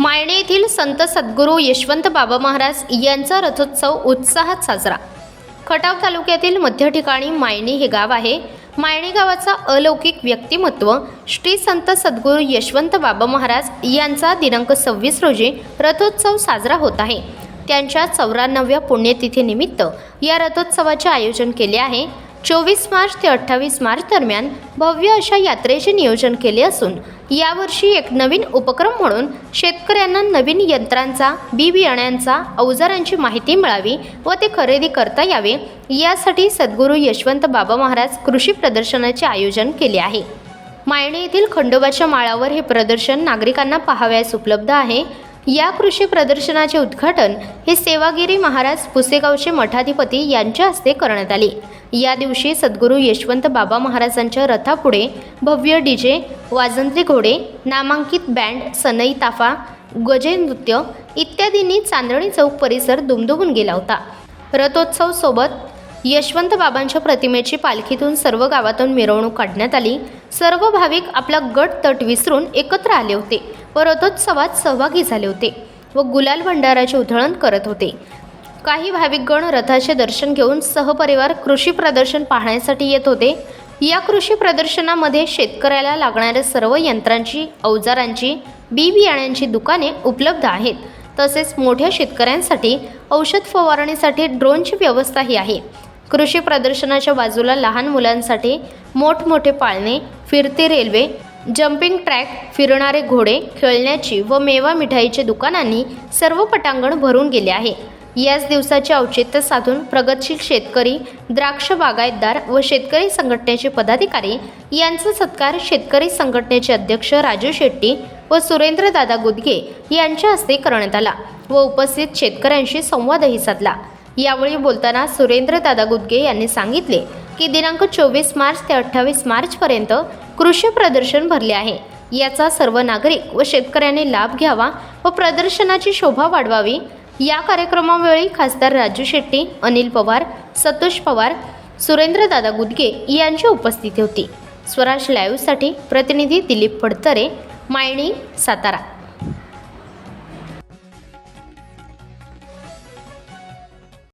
मायणे येथील संत सद्गुरू यशवंत बाबा महाराज यांचा रथोत्सव उत्साहात साजरा. खटाव तालुक्यातील मध्य ठिकाणी मायणी हे गाव आहे. मायणी गावाचा अलौकिक व्यक्तिमत्व श्री संत सद्गुरू यशवंत बाबा महाराज यांचा दिनांक सव्वीस रोजी रथोत्सव साजरा होत आहे. त्यांच्या चौऱ्याण्णव्या पुण्यतिथीनिमित्त या रथोत्सवाचे आयोजन केले आहे. चोवीस मार्च ते अठ्ठावीस मार्च दरम्यान भव्य अशा यात्रेचे नियोजन केले असून यावर्षी एक नवीन उपक्रम म्हणून शेतकऱ्यांना नवीन यंत्रांचा बी बियाण्यांचा अवजारांची माहिती मिळावी व ते खरेदी करता यावे यासाठी सद्गुरू यशवंत बाबा महाराज कृषी प्रदर्शनाचे आयोजन केले आहे. मायणे येथील खंडोबाच्या माळावर हे प्रदर्शन नागरिकांना पाहावयास उपलब्ध आहे. या कृषी प्रदर्शनाचे उद्घाटन हे सेवागिरी महाराज पुसेगावचे मठाधिपती यांच्या हस्ते करण्यात आले. या दिवशी सद्गुरू यशवंत बाबा महाराजांच्या रथापुढे भव्य डीजे वाजंत्री घोडे नामांकित बँड सनई ताफा गजे नृत्य इत्यादींनी चांदणी चौक परिसर दुमदुमून गेला होता. रथोत्सव सोबत यशवंत बाबांच्या प्रतिमेची पालखीतून सर्व गावातून मिरवणूक काढण्यात आली. सर्व भाविक आपला गट तट विसरून एकत्र आले होते व रथोत्सवात सहभागी झाले होते व गुलाल भंडाराचे उधळण करत होते. काही भाविकगण रथाचे दर्शन घेऊन सहपरिवार कृषी प्रदर्शन पाहण्यासाठी येत होते. या कृषी प्रदर्शनामध्ये शेतकऱ्याला लागणाऱ्या सर्व यंत्रांची अवजारांची बी बियाण्यांची दुकाने उपलब्ध आहेत. तसेच मोठ्या शेतकऱ्यांसाठी औषध फवारणीसाठी ड्रोनची व्यवस्थाही आहे. कृषी प्रदर्शनाच्या बाजूला लहान मुलांसाठी मोठमोठे पाळणे फिरते रेल्वे जम्पिंग ट्रॅक फिरणारे घोडे खेळण्याची व मेवा मिठाईचे दुकानांनी सर्व पटांगण भरून गेले आहे. याच दिवसाचे औचित्य साधून प्रगतशील शेतकरी द्राक्ष बागायतदार व शेतकरी संघटनेचे पदाधिकारी यांचा सत्कार शेतकरी संघटनेचे अध्यक्ष राजू शेट्टी व सुरेंद्रदादा गुदगे यांच्या हस्ते करण्यात आला व उपस्थित शेतकऱ्यांशी संवादही साधला. यावेळी बोलताना सुरेंद्रदादा गुदगे यांनी सांगितले की दिनांक चोवीस मार्च ते अठ्ठावीस मार्चपर्यंत कृषी प्रदर्शन भरले आहे. याचा सर्व नागरिक व शेतकऱ्यांनी लाभ घ्यावा व प्रदर्शनाची शोभा वाढवावी. या कार्यक्रमावेळी खासदार राजू शेट्टी अनिल पवार सतोष पवार सुरेंद्रदादा गुदगे यांची उपस्थिती होती. स्वराज लाईव्हसाठी प्रतिनिधी दिलीप फडतरे मायणी सातारा.